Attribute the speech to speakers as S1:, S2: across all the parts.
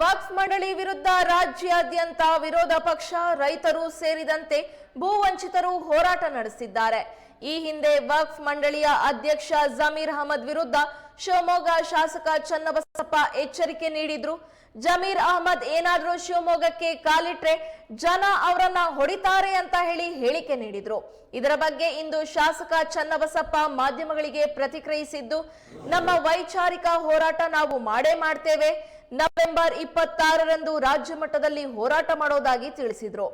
S1: ವಕ್ಫ್ ಮಂಡಳಿ ವಿರುದ್ಧ ರಾಜ್ಯಾದ್ಯಂತ ವಿರೋಧ ಪಕ್ಷ, ರೈತರು ಸೇರಿದಂತೆ ಭೂವಂಚಿತರು ಹೋರಾಟ ನಡೆಸಿದ್ದಾರೆ. ಈ ಹಿಂದೆ ವಕ್ಫ್ ಮಂಡಳಿಯ ಅಧ್ಯಕ್ಷ ಜಮೀರ್ ಅಹಮದ್ ವಿರುದ್ಧ ಶಿವಮೊಗ್ಗ ಶಾಸಕ ಚನ್ನಬಸಪ್ಪ ಎಚ್ಚರಿಕೆ ನೀಡಿದ್ರು. ಜಮೀರ್ ಅಹಮದ್ ಏನಾದ್ರೂ ಶಿವಮೊಗ್ಗಕ್ಕೆ ಕಾಲಿಟ್ರೆ ಜನ ಅವರನ್ನ ಹೊಡಿತಾರೆ ಅಂತ ಹೇಳಿ ಹೇಳಿಕೆ ನೀಡಿದ್ರು. ಇದರ ಬಗ್ಗೆ ಇಂದು ಶಾಸಕ ಚನ್ನಬಸಪ್ಪ ಮಾಧ್ಯಮಗಳಿಗೆ ಪ್ರತಿಕ್ರಿಯಿಸಿದ್ದು, ನಮ್ಮ ವೈಚಾರಿಕ ಹೋರಾಟ ನಾವು ಮಾಡೇ ಮಾಡ್ತೇವೆ. ನವೆಂಬರ್ ಇಪ್ಪತ್ತಾರರಂದು ರಾಜ್ಯ ಮಟ್ಟದಲ್ಲಿ ಹೋರಾಟ ಮಾಡೋದಾಗಿ ತಿಳಿಸಿದ್ರು.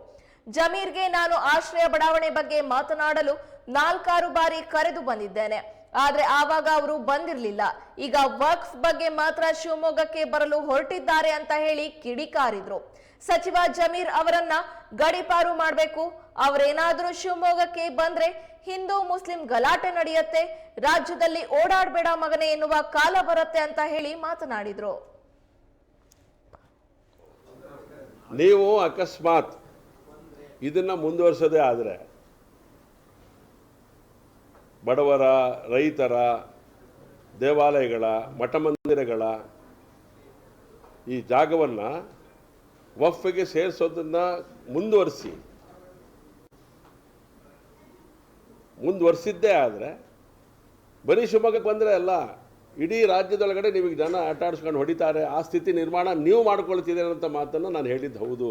S1: ಜಮೀರ್ಗೆ ನಾನು ಆಶ್ರಯ ಬಡಾವಣೆ ಬಗ್ಗೆ ಮಾತನಾಡಲು ನಾಲ್ಕಾರು ಬಾರಿ ಕರೆದು ಬಂದಿದ್ದೇನೆ. ಆದ್ರೆ ಆವಾಗ ಅವರು ಬಂದಿರಲಿಲ್ಲ. ಈಗ ವರ್ಕ್ಸ್ ಬಗ್ಗೆ ಮಾತ್ರ ಶಿವಮೊಗ್ಗಕ್ಕೆ ಬರಲು ಹೊರಟಿದ್ದಾರೆ ಅಂತ ಹೇಳಿ ಕಿಡಿಕಾರಿದ್ರು. ಸಚಿವ ಜಮೀರ್ ಅವರನ್ನ ಗಡಿಪಾರು ಮಾಡಬೇಕು, ಅವರೇನಾದರೂ ಶಿವಮೊಗ್ಗಕ್ಕೆ ಬಂದ್ರೆ ಹಿಂದೂ ಮುಸ್ಲಿಂ ಗಲಾಟೆ ನಡೆಯುತ್ತೆ, ರಾಜ್ಯದಲ್ಲಿ ಓಡಾಡ್ಬೇಡ ಮಗನೇ ಎನ್ನುವ ಕಾಲ ಬರುತ್ತೆ ಅಂತ ಹೇಳಿ ಮಾತನಾಡಿದ್ರು.
S2: ನೀವು ಅಕಸ್ಮಾತ್ ಇದನ್ನ ಮುಂದುವರ್ಸೋದೇ ಆದರೆ ಬಡವರ, ರೈತರ, ದೇವಾಲಯಗಳ ಮಠ ಮಂದಿರಗಳ ಈ ಜಾಗವನ್ನು ವಫ್ಗೆ ಸೇರಿಸೋದನ್ನು ಮುಂದುವರಿಸಿ. ಮುಂದುವರಿಸಿದ್ದೇ ಆದರೆ ಬರೀ ಶಿವಮೊಗ್ಗಕ್ಕೆ ಬಂದರೆ ಅಲ್ಲ, ಇಡೀ ರಾಜ್ಯದೊಳಗಡೆ ನಿಮಗೆ ಜನ ಆಟ ಆಡಿಸ್ಕೊಂಡು ಹೊಡಿತಾರೆ, ಆ ಸ್ಥಿತಿ ನಿರ್ಮಾಣ ನೀವು ಮಾಡ್ಕೊಳ್ತಿದ್ದೀರಂಥ ಮಾತನ್ನು ನಾನು ಹೇಳಿದ್ದು ಹೌದು.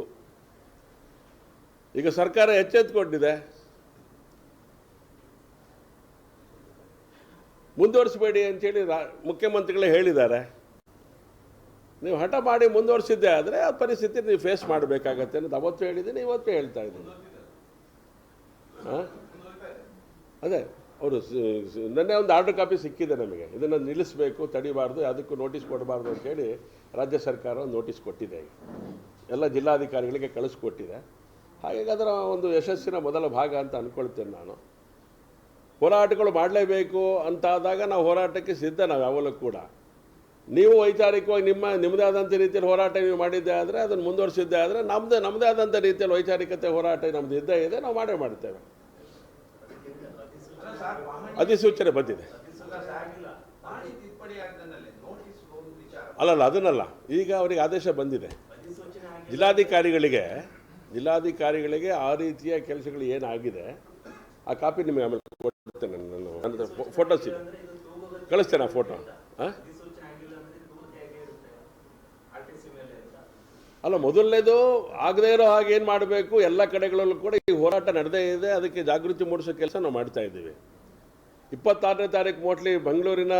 S2: ಈಗ ಸರ್ಕಾರ ಎಚ್ಚೆತ್ತುಕೊಂಡಿದೆ ಮುಂದುವರಿಸಬೇಡಿ ಅಂತೇಳಿ ರಾ ಮುಖ್ಯಮಂತ್ರಿಗಳೇ ಹೇಳಿದ್ದಾರೆ. ನೀವು ಹಠ ಮಾಡಿ ಮುಂದುವರಿಸಿದ್ದೆ ಆದರೆ ಆ ಪರಿಸ್ಥಿತಿ ನೀವು ಫೇಸ್ ಮಾಡಬೇಕಾಗತ್ತೆ ಅಂತ ಅವತ್ತು ಹೇಳಿದ್ದೀನಿ, ಇವತ್ತು ಹೇಳ್ತಾ ಇದ್ದೀನಿ. ಹಾಂ ಅದೇ, ಅವರು ನಿನ್ನೆ ಒಂದು ಆರ್ಡರ್ ಕಾಪಿ ಸಿಕ್ಕಿದೆ ನಮಗೆ. ಇದನ್ನು ನಿಲ್ಲಿಸಬೇಕು, ತಡಿಬಾರ್ದು ಅದಕ್ಕೂ ನೋಟಿಸ್ ಕೊಡಬಾರ್ದು ಅಂತೇಳಿ ರಾಜ್ಯ ಸರ್ಕಾರ ನೋಟಿಸ್ ಕೊಟ್ಟಿದೆ ಎಲ್ಲ ಜಿಲ್ಲಾಧಿಕಾರಿಗಳಿಗೆ ಕಳಿಸ್ಕೊಟ್ಟಿದೆ. ಹಾಗಾಗಿ ಅದರ ಒಂದು ಯಶಸ್ಸಿನ ಮೊದಲ ಭಾಗ ಅಂತ ಅಂದ್ಕೊಳ್ತೇನೆ ನಾನು. ಹೋರಾಟಗಳು ಮಾಡಲೇಬೇಕು ಅಂತಾದಾಗ ನಾವು ಹೋರಾಟಕ್ಕೆ ಸಿದ್ಧ ನಾವು ಯಾವಾಗಲೂ ಕೂಡ. ನೀವು ವೈಚಾರಿಕವಾಗಿ ನಿಮ್ಮ, ನಿಮ್ಮದೇ ಆದಂಥ ರೀತಿಯಲ್ಲಿ ಹೋರಾಟ ನೀವು ಮಾಡಿದ್ದೇ ಆದರೆ, ಅದನ್ನು ಮುಂದುವರಿಸಿದ್ದೆ ಆದರೆ ನಮ್ಮದು ನಮ್ಮದೇ ಆದಂಥ ರೀತಿಯಲ್ಲಿ ವೈಚಾರಿಕತೆ ಹೋರಾಟ ನಮ್ಮದು ಇದ್ದೇ ಇದೆ, ನಾವು ಮಾಡೇ ಮಾಡ್ತೇವೆ. ಅಧಿಸೂಚನೆ ಬಂದಿದೆ. ಅಲ್ಲಲ್ಲ, ಅದನ್ನಲ್ಲ. ಈಗ ಅವರಿಗೆ ಆದೇಶ ಬಂದಿದೆ. ಜಿಲ್ಲಾಧಿಕಾರಿಗಳಿಗೆ ಜಿಲ್ಲಾಧಿಕಾರಿಗಳಿಗೆ ಆ ರೀತಿಯ ಕೆಲಸಗಳು ಏನಾಗಿದೆ, ಆ ಕಾಪಿ ನಿಮಗೆ ಕೊಡ್ತೇನೆ ನಾನು ನನ್ನ ಫೋಟೋಸ್ ಇದೆ. ಕಳಿಸ್ತೇನೆ ಆ? ಫೋಟೋ ಅಲ್ಲ, ಮೊದಲನೇದು ಆಗದೇ ಇರೋ ಹಾಗೆ ಏನು ಮಾಡಬೇಕು? ಎಲ್ಲ ಕಡೆಗಳಲ್ಲೂ ಕೂಡ ಈ ಹೋರಾಟ ನಡೆದೇ ಇದೆ. ಅದಕ್ಕೆ ಜಾಗೃತಿ ಮೂಡಿಸೋ ಕೆಲಸ ನಾವು ಮಾಡ್ತಾ ಇದ್ದೀವಿ. ಇಪ್ಪತ್ತಾರನೇ ತಾರೀಕು ಮೋಟ್ಲಿ ಬೆಂಗಳೂರಿನ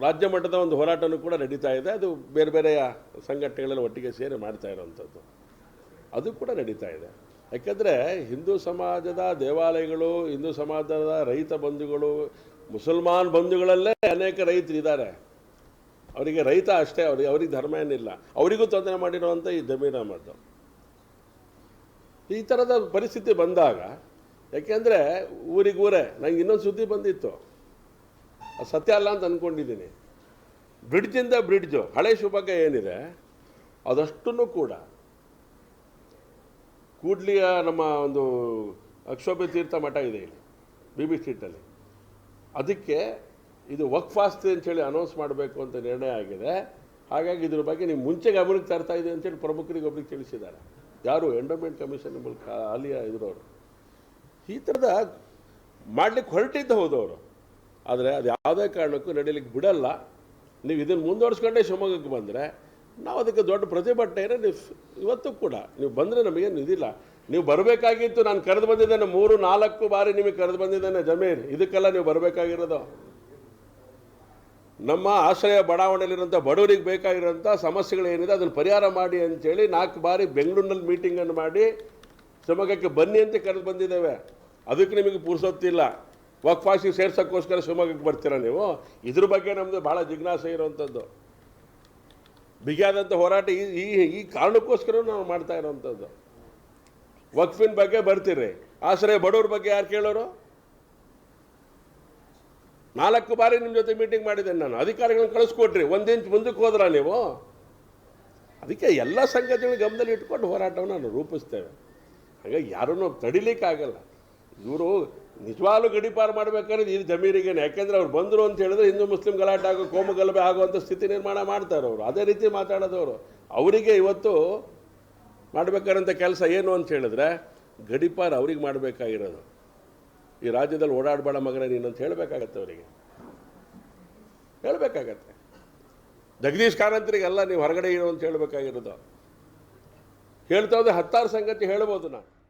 S2: ರಾಜ್ಯ ಮಟ್ಟದ ಒಂದು ಹೋರಾಟನೂ ಕೂಡ ನಡೀತಾ ಇದೆ. ಅದು ಬೇರೆ ಬೇರೆಯ ಸಂಘಟನೆಗಳೆಲ್ಲ ಒಟ್ಟಿಗೆ ಸೇರಿ ಮಾಡ್ತಾ ಇರೋವಂಥದ್ದು. ಅದು ಕೂಡ ನಡೀತಾ ಇದೆ. ಯಾಕೆಂದರೆ ಹಿಂದೂ ಸಮಾಜದ ದೇವಾಲಯಗಳು, ಹಿಂದೂ ಸಮಾಜದ ರೈತ ಬಂಧುಗಳು, ಮುಸಲ್ಮಾನ್ ಬಂಧುಗಳಲ್ಲೇ ಅನೇಕ ರೈತರು ಇದ್ದಾರೆ ಅವರಿಗೆ ರೈತ ಅಷ್ಟೇ, ಅವ್ರಿಗೆ ಅವ್ರಿಗೆ ಧರ್ಮ ಏನಿಲ್ಲ. ಅವರಿಗೂ ತೊಂದರೆ ಮಾಡಿರುವಂಥ ಈ ಜಮೀರ್ ಅಹಮದ್ ಈ ಥರದ ಪರಿಸ್ಥಿತಿ ಬಂದಾಗ, ಯಾಕೆಂದರೆ ಊರಿಗೂರೇ ನಂಗೆ ಇನ್ನೊಂದು ಸುದ್ದಿ ಬಂದಿತ್ತು. ಅದು ಸತ್ಯ ಅಲ್ಲ ಅಂತ ಅಂದ್ಕೊಂಡಿದ್ದೀನಿ ಬ್ರಿಡ್ಜಿಂದ ಬ್ರಿಡ್ಜು, ಹಳೆ ಶಿವಮೊಗ್ಗ ಏನಿದೆ ಅದಷ್ಟು ಕೂಡ ಕೂಡ್ಲಿಯ ನಮ್ಮ ಒಂದು ಅಕ್ಷೋಭ್ಯ ತೀರ್ಥ ಮಠ ಇದೆ ಇಲ್ಲಿ ಬಿ ಬಿ ಸ್ಟ್ರೀಟಲ್ಲಿ ಅದಕ್ಕೆ ಇದು ವಕ್ಫ್ ಅಂತೇಳಿ ಅನೌನ್ಸ್ ಮಾಡಬೇಕು ಅಂತ ನಿರ್ಣಯ ಆಗಿದೆ. ಹಾಗಾಗಿ ಇದ್ರ ಬಗ್ಗೆ ನೀವು ಮುಂಚೆ ಗಮನಕ್ಕೆ ತರ್ತಾ ಇದೆ ಅಂತೇಳಿ ಪ್ರಮುಖರಿಗೆ ಒಬ್ಬರಿಗೆ ತಿಳಿಸಿದ್ದಾರೆ. ಯಾರು ಎಂಡೋಮೆಂಟ್ ಕಮಿಷನ್ ಮೂಲಕ ಅಲ್ಲಿಯ ಇದ್ರವರು. ಈ ಥರದ ಮಾಡ್ಲಿಕ್ಕೆ ಹೊರಟಿದ್ದು ಹೌದು ಅವರು ಆದರೆ ಅದು ಯಾವುದೇ ಕಾರಣಕ್ಕೂ ನಡೀಲಿಕ್ಕೆ ಬಿಡಲ್ಲ. ನೀವು ಇದನ್ನು ಮುಂದುವರಿಸ್ಕೊಂಡೇ ಶಿವಮೊಗ್ಗಕ್ಕೆ ಬಂದರೆ ನಾವು ಅದಕ್ಕೆ ದೊಡ್ಡ ಪ್ರತಿಭಟನೆ ನೀವು ಇವತ್ತು ಕೂಡ ನೀವು ಬಂದರೆ ನಮಗೇನು ಇದಿಲ್ಲ ನೀವು ಬರಬೇಕಾಗಿತ್ತು ನಾನು ಕರೆದು ಬಂದಿದ್ದೇನೆ, ಮೂರು, ನಾಲ್ಕು ಬಾರಿ ನಿಮಗೆ ಕರೆದು ಬಂದಿದ್ದೇನೆ ಜಮೀನ್ ಇದಕ್ಕೆಲ್ಲ ನೀವು ಬರಬೇಕಾಗಿರೋದು. ನಮ್ಮ ಆಶ್ರಯ ಬಡಾವಣೆಯಲ್ಲಿರುವಂಥ ಬಡವರಿಗೆ ಬೇಕಾಗಿರೋಂಥ ಸಮಸ್ಯೆಗಳೇನಿದೆ ಅದನ್ನು ಪರಿಹಾರ ಮಾಡಿ ಅಂತೇಳಿ ನಾಲ್ಕು ಬಾರಿ ಬೆಂಗಳೂರಿನಲ್ಲಿ ಮೀಟಿಂಗನ್ನು ಮಾಡಿ, ಶಿವಮೊಗ್ಗಕ್ಕೆ ಬನ್ನಿ ಅಂತ ಕರೆದು ಬಂದಿದ್ದೇವೆ. ಅದಕ್ಕೆ ನಿಮಗೆ ಪೂರ್ಸೋತ್ತಿಲ್ಲ ವಕ್ಫಾಸಿಗೆ ಸೇರ್ಸೋಕ್ಕೋಸ್ಕರ ಶಿವಮೊಗ್ಗಕ್ಕೆ ಬರ್ತೀರಾ ನೀವು? ಇದ್ರ ಬಗ್ಗೆ ನಮ್ಮದು ಭಾಳ ಜಿಜ್ಞಾಸೆ ಇರುವಂಥದ್ದು. ಬಿಗಿಯಾದಂಥ ಹೋರಾಟ ಈ ಈ ಕಾರಣಕ್ಕೋಸ್ಕರ ನಾವು ಮಾಡ್ತಾ ಇರೋವಂಥದ್ದು ವಕ್ಫಿನ ಬಗ್ಗೆ ಬರ್ತೀರಿ. ಆಶ್ರಯ ಬಡವ್ರ ಬಗ್ಗೆ ಯಾರು ಕೇಳೋರು? ನಾಲ್ಕು ಬಾರಿ ನಿಮ್ಮ ಜೊತೆ ಮೀಟಿಂಗ್ ಮಾಡಿದ್ದೇನೆ ನಾನು. ಅಧಿಕಾರಿಗಳನ್ನ ಕಳಿಸ್ಕೊಟ್ರಿ. ಒಂದು ಇಂಚ್ ಮುಂದಕ್ಕೆ ಹೋದ್ರ ನೀವು? ಅದಕ್ಕೆ ಎಲ್ಲ ಸಂಗತಿಗಳು ಗಮನದಲ್ಲಿ ಇಟ್ಕೊಂಡು ಹೋರಾಟವನ್ನು ರೂಪಿಸ್ತೇವೆ. ಹಾಗಾಗಿ ಯಾರನ್ನೂ ತಡಿಲಿಕ್ಕಾಗಲ್ಲ. ಇವರು ನಿಜವಾಗ್ಲು ಗಡಿಪಾರು ಮಾಡ್ಬೇಕಾದ್ರೆ ಇದು ಜಮೀನಿಗೆ ಯಾಕೆಂದ್ರೆ ಅವ್ರು ಬಂದರು ಅಂತ ಹೇಳಿದ್ರೆ ಹಿಂದೂ ಮುಸ್ಲಿಂ ಗಲಾಟೆ ಆಗೋ, ಕೋಮು ಗಲಭೆ ಆಗುವಂಥ ಸ್ಥಿತಿ ನಿರ್ಮಾಣ ಮಾಡ್ತಾರೆ ಅವರು. ಅದೇ ರೀತಿ ಮಾತಾಡೋದವರು. ಅವರಿಗೆ ಇವತ್ತು ಮಾಡಬೇಕಾದಂಥ ಕೆಲಸ ಏನು ಅಂತ ಹೇಳಿದ್ರೆ ಗಡಿಪಾರು ಅವ್ರಿಗೆ ಮಾಡಬೇಕಾಗಿರೋದು. ಈ ರಾಜ್ಯದಲ್ಲಿ ಓಡಾಡಬೇಡ ಮಗನೇ ನೀನು ಅಂತ ಹೇಳಬೇಕಾಗತ್ತೆ ಅವರಿಗೆ. ಹೇಳಬೇಕಾಗತ್ತೆ. ಜಗದೀಶ್ ಕಾರಂತರಿಗೆಲ್ಲ ನೀವು ಹೊರಗಡೆ ಇರೋ ಅಂತ ಹೇಳಬೇಕಾಗಿರೋದು. ಹೇಳ್ತಾ ಹೋದ್ರೆ ಹತ್ತಾರು ಸಂಗತಿ ಹೇಳ್ಬೋದು ನಾನು.